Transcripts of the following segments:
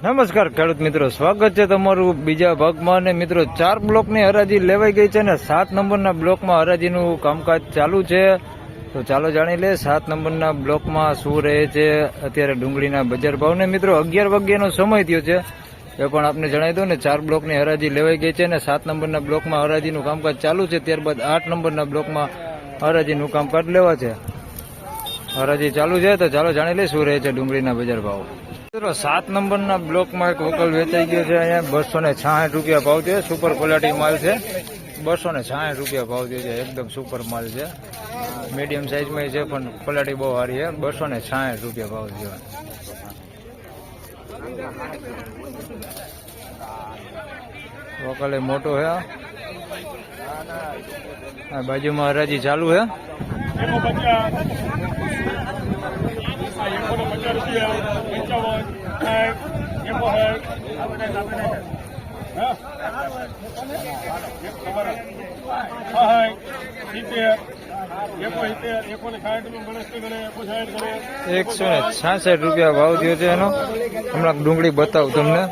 નમસ્કાર, ખેડૂત મિત્રો. સ્વાગત છે તમારું બીજા ભાગમાં. અને મિત્રો, ચાર બ્લોકની હરાજી લેવાઈ ગઈ છે અને સાત નંબરના બ્લોકમાં હરાજીનું કામકાજ ચાલુ છે. તો ચાલો જાણી લે સાત નંબરના બ્લોકમાં શું રહે છે? અત્યારે ડુંગળીના બજાર ભાવ ને મિત્રો, અગિયાર વાગ્યાનો સમય થયો છે. એ પણ આપને જણાવી દઉં ને, ચાર બ્લોકની હરાજી લેવાઈ ગઈ છે અને સાત નંબરના બ્લોકમાં હરાજીનું કામકાજ ચાલુ છે. ત્યારબાદ આઠ નંબરના બ્લોકમાં હરાજીનું કામકાજ લેવા છે હરાજી ચાલુ છે, તો ચાલો જાણી લે શું રહે છે ડુંગળીના બજાર ભાવ. મિત્રો, સાત નંબરના બ્લોકમાં એક વકલ વેચાઈ ગયો છે અહીંયા. બસો ને છાસઠ રૂપિયા ભાવ છે સુપર ક્વોલિટી માલ છે. બસો ને છાસઠ રૂપિયા ભાવ થયો છે. એકદમ સુપર માલ છે. મીડિયમ સાઇઝમાં છે, પણ ક્વોલિટી બહુ સારી છે. બસો ને છાસઠ રૂપિયા ભાવ થયો. વકલ એ મોટો છે. આ બાજુમાં હરાજી ચાલુ છે. એકસો ને છાસઠ રૂપિયા ભાવ થયો છે એનો. હમણાં ડુંગળી બતાવું તમને.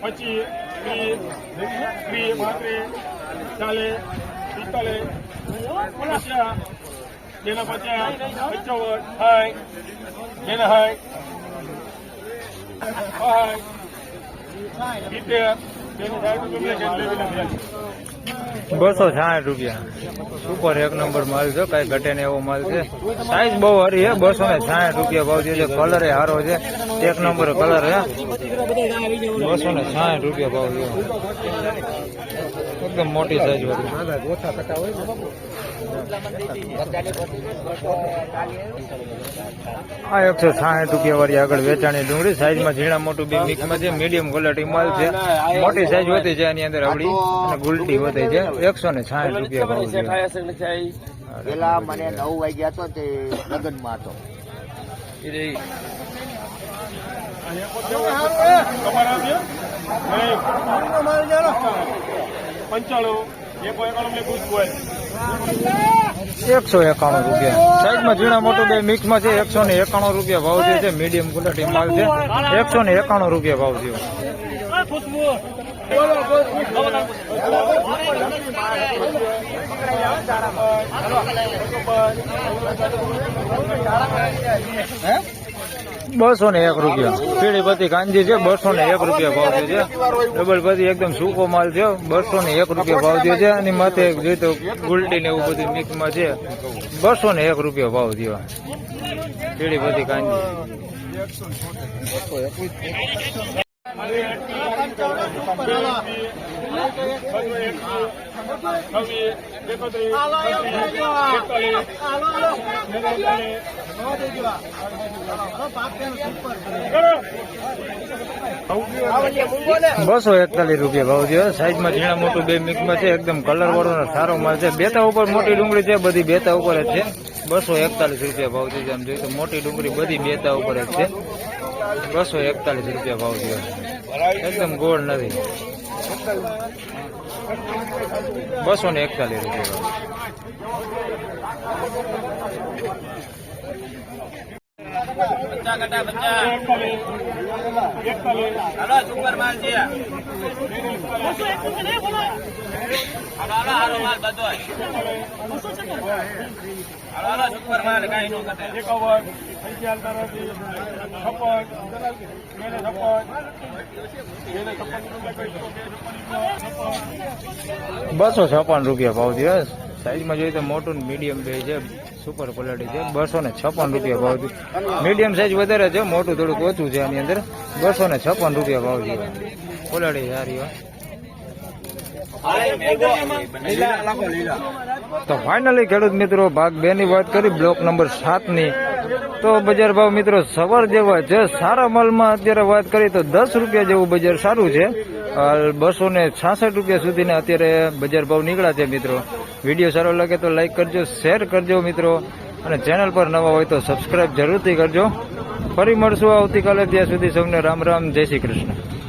પચીસ હાય પંચાવન સાઠ રૂપિયા. બસો સુપર એક નંબર માલ છે, કઈ ઘટે ને એવો માલ છે. સાઈઝ બહુ હરી છે, બસો ને સાઠ રૂપિયા ભાવ છે કલર એ સારો છે. એક નંબર કલર છે. બસો ને સાઠ રૂપિયા ભાવ થયો એકદમ મોટી સાઈઝ વાળી આ એકસો સાહીઠ રૂપિયા વાળી આગળ વેચાણી ડુંગળી. સાઈઝમાં ઝીણા મોટું બી મિક્સમાં છે. મીડિયમ ક્વોલિટી માલ છે. મોટી સાઈઝ હોતી છે એની અંદર આવડી. અને ગુલટી વધે છે. એકસો ને સાહીઠ રૂપિયા ભાવ છે. પેલા મને નવ વાગ્યા હતો તે લગ્નમાં હતો. તમારા પંચાણું એકસો એકાણું રૂપિયા. સાઈડમાં ઝીણા મોટું બે મિક્સમાં છે એકસો ને એકાણું રૂપિયા ભાવ છે મીડિયમ ગુલાટી માલ છે. એકસો ને એકાણું રૂપિયા ભાવ થયો. બસો ને એક રૂપિયા. પીળીપતિ કાંજી છે, બસો ને એક રૂપિયા ભાવ છે ડબલ પતિ એકદમ સૂકો માલ છે, બસો ને એક રૂપિયા ભાવ થયો છે, અને માથે જોઈએ તો ગુલટી ને એવું બધું મિક્સમાં છે, બસો ને એક રૂપિયા ભાવ થયો. પીળીપતિ કાંજી બસો એકતાલીસ રૂપિયા ભાવ છે. સાઈઝમાં ઝીણા મોટું બે મિક્સમાં છે. એકદમ કલર વાળો સારો માલ છે. બેતા ઉપર મોટી ડુંગળી છે, બધી બેતા ઉપર જ છે. બસો એકતાલીસ રૂપિયા ભાવ છે જોઈએ તો મોટી ડુંગળી બધી બેતા ઉપર જ છે. બસો એકતાલીસ રૂપિયા ભાવ છે. એકદમ ગોળ નથી. બસો ને એકતાલીસ રૂપિયા. ભાવ. એકતાલીસ એકાવન માલ બધો છપ્પન બેને સુપર માલ કઈ નો કટે બસો છપ્પન રૂપિયા ભાવ દિવસ સાઈઝમાં જોઈએ તો મોટું મીડિયમ બે છે. સુપર ક્વોલિટી છે. બસો ને છપ્પન રૂપિયા ભાવ છે. મીડિયમ સાઈઝ વધારે છે, મોટું થોડુંક ઓછું છે આની અંદર. બસો ને છપ્પન રૂપિયા ભાવ છે. ક્વોલિટી સારી તો ફાઇનલી ખેડૂત મિત્રો, ભાગ બે ની વાત કરી બ્લોક નંબર સાતની. તો બજાર ભાવ મિત્રો, સવાર જેવા છે. સારા માલમાં અત્યારે વાત કરી તો દસ રૂપિયા જેવું બજાર સારું છે. બસો ને છાસઠ રૂપિયા સુધીના અત્યારે બજાર ભાવ નીકળ્યા છે મિત્રો. વીડિયો સારો લાગે તો લાઈક કરજો, શેર કરજો મિત્રો. અને ચેનલ પર નવા હોય તો સબસ્ક્રાઇબ જરૂરથી કરજો. ફરી મળશું આવતીકાલે. ત્યાં સુધી સૌને રામ રામ. જય શ્રી કૃષ્ણ.